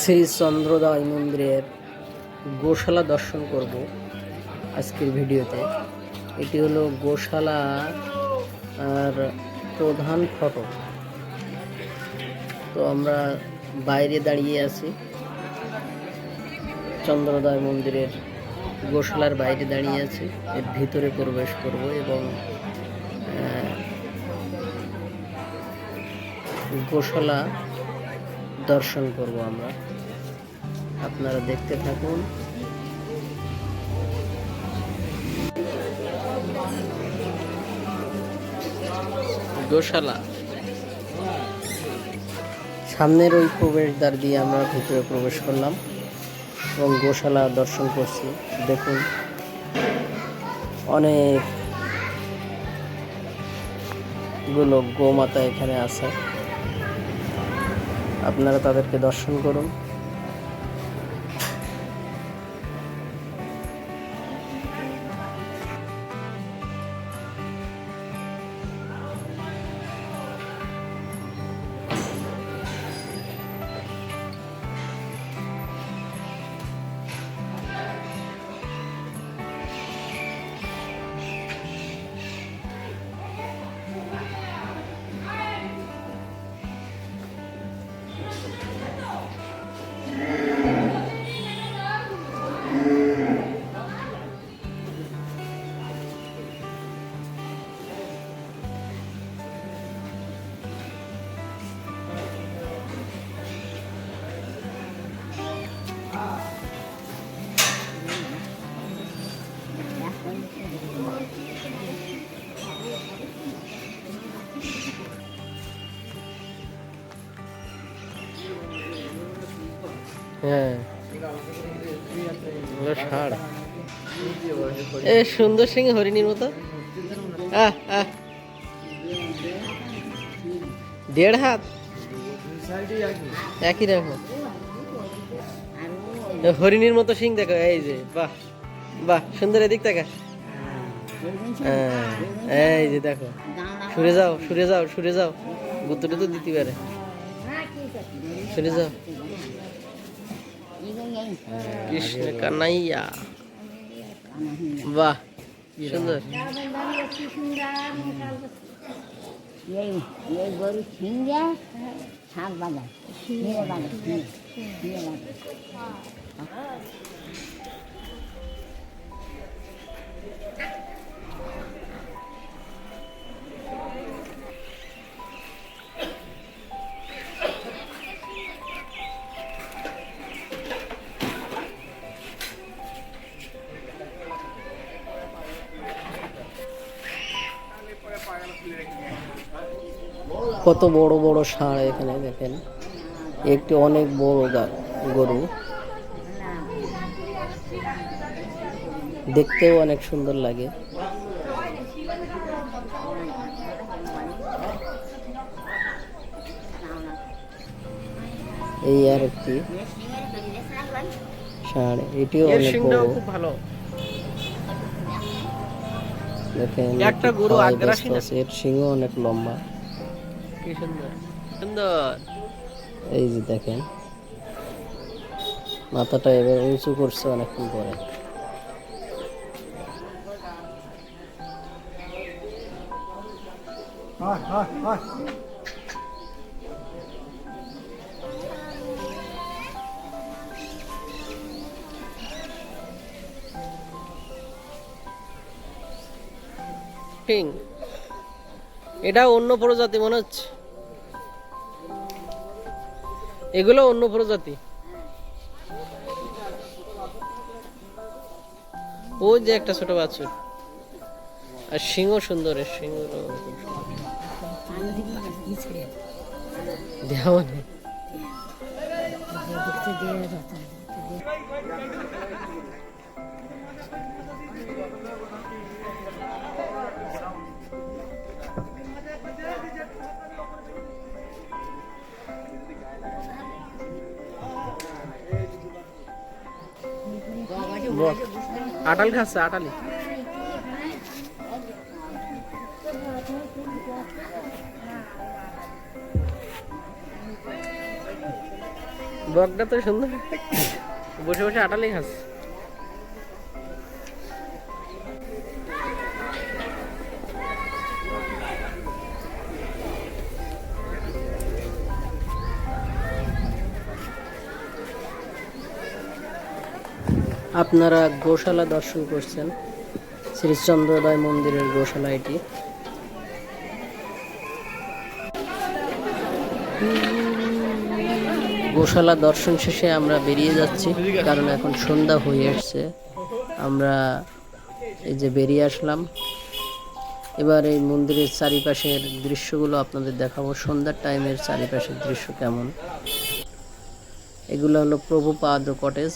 শ্রী চন্দ্রদয় মন্দিরের গোশালা দর্শন করব আজকের ভিডিওতে। এটি হলো গোশালা আর প্রধান ফটক। তো আমরা বাইরে দাঁড়িয়ে আছি। চন্দ্রদয় মন্দিরের গোশালার বাইরে দাঁড়িয়ে আছি। এর ভিতরে প্রবেশ করব এবং গোশালা দর্শন করব আমরা। আপনারা দেখতে থাকুন। গোশালা। সামনের ওই প্রবেশদ্বার দিয়ে আমরা ভিতরে প্রবেশ করলাম এবং গোশালা দর্শন করছি। দেখুন অনেকগুলো গোমাতা এখানে আছে। আপনারা তাদেরকে দর্শন করুন। হ্যাঁ। ষাঁড়। এ সুন্দর সিং হরিণীর মতো। দেড় হাত? একই রকম। হরিণীর মতো সিং দেখো এই যে বাহ বাহ সুন্দর এদিক দেখা হ্যাঁ এই যে দেখো সরে যাও সরে যাও সরে যাও গুত্তটা তো দিতে পারে। সরে যাও। কৃষ্ণ কানাইয়া বাহ সুন্দর এই এই গরু ছিঙ্গে শাক বাজার নিয়ে বাজার নিয়ে বাজার কত বড় বড় ষাঁড় এখানে দেখেন। একটি অনেক বড় গরু। দেখতেও অনেক সুন্দর লাগে। এই আর একটি ষাঁড় এটিও অনেক বড়। ভালো। দেখেন একটা গরু আগ্রাসী না? এর সিংহ অনেক লম্বা। কি সুন্দর সুন্দর। এই যে দেখেন মাথাটা এবার উঁচু করছে অনেকক্ষণ পরে। কিং এটা অন্য প্রজাতি, মনে হচ্ছে? এগুলো অন্য প্রজাতি। ওই যে একটা ছোট বাছুর। আর সিংহ সুন্দর সিংহ। দেওয়া আটাল খাচ্ছে আটালি। বকটা তো সুন্দর। বসে বসে আটালি খাচ্ছে। আপনারা গোশালা দর্শন করছেন, শ্রীচন্দ্রদয় মন্দিরের গোশালা এটি। গোশালা দর্শন শেষে আমরা বেরিয়ে যাচ্ছি, কারণ এখন সন্ধ্যা হয়ে আসছে আমরা এই যে বেরিয়ে আসলাম। এবার এই মন্দিরের চারিপাশের দৃশ্যগুলো আপনাদের দেখাবো। সন্ধ্যার টাইমের চারিপাশের দৃশ্য কেমন? এগুলো হলো প্রভুপাদ কটেজ।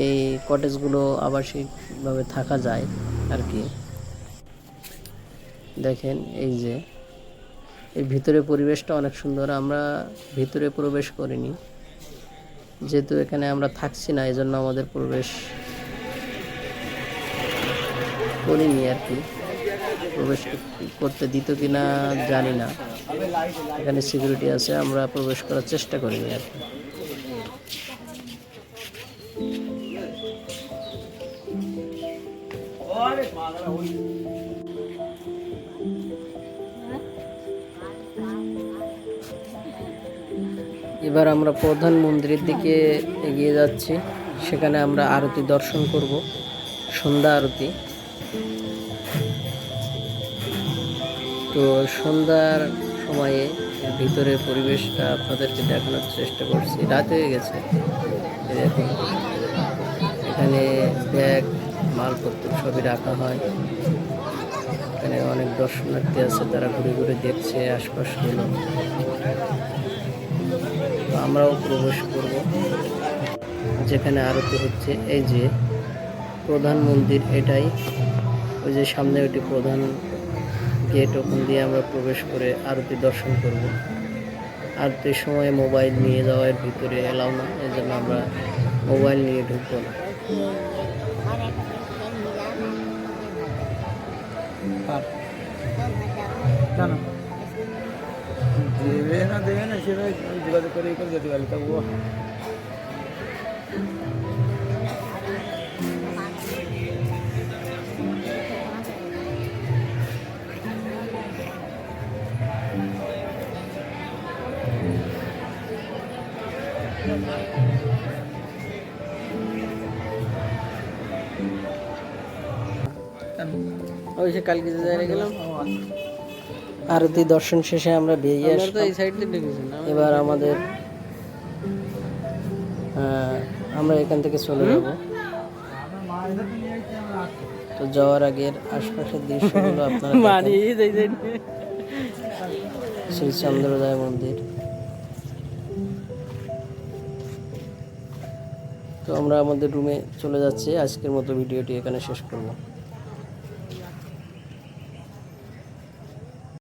এই কটেজগুলো আবাসিকভাবে থাকা যায় আর কি। দেখেন এই যে এর ভিতরে পরিবেশটা অনেক সুন্দর, আমরা ভিতরে প্রবেশ করিনি। যেহেতু এখানে আমরা থাকছি না এই জন্য আমাদের প্রবেশ করিনি আর কি। প্রবেশ করতে দিত কি না জানি না। এখানে সিকিউরিটি আছে, আমরা প্রবেশ করার চেষ্টা করিনি আর কি। এবার আমরা প্রধান মন্দিরের দিকে এগিয়ে যাচ্ছি। সেখানে আমরা আরতি দর্শন করব, সন্ধ্যা আরতি। তো সন্ধ্যার সময়ে ভিতরে পরিবেশটা আপনাদেরকে দেখানোর চেষ্টা করছি। রাত হয়ে গেছে। এখানে ব্যাগ মালপত্র সবই রাখা হয়। এখানে অনেক দর্শনার্থী আছে, তারা ঘুরে ঘুরে দেখছে আশপাশগুলো। আমরাও প্রবেশ করব। যেখানে আরতি হচ্ছে, এই যে প্রধান মন্দির এটাই। ওই যে সামনে ওইটি প্রধান গেট, ওখান দিয়ে আমরা প্রবেশ করে আরতি দর্শন করব। আরতির সময় মোবাইল নিয়ে যাওয়ার ভিতরে এলাও না, এই জন্য আমরা মোবাইল নিয়ে ঢুকবো না। কেন দেবে না দেবে না সেটা যোগাযোগ করে করে যেতে পারি তা ও ওই সে কালকে জায়গায় গেলাম। আরতি দর্শন শেষে আমরা বেরিয়ে আসলাম। এই সাইড দিয়ে এবার আমাদের আমরা এখান থেকে চলে যাব। তো যাওয়ার আগের আশপাশের দৃশ্যগুলো আপনারা। শ্রী চন্দ্রোদয় মন্দির। তো আমরা আমাদের রুমে চলে যাচ্ছি। আজকের মতো ভিডিওটি এখানে শেষ করব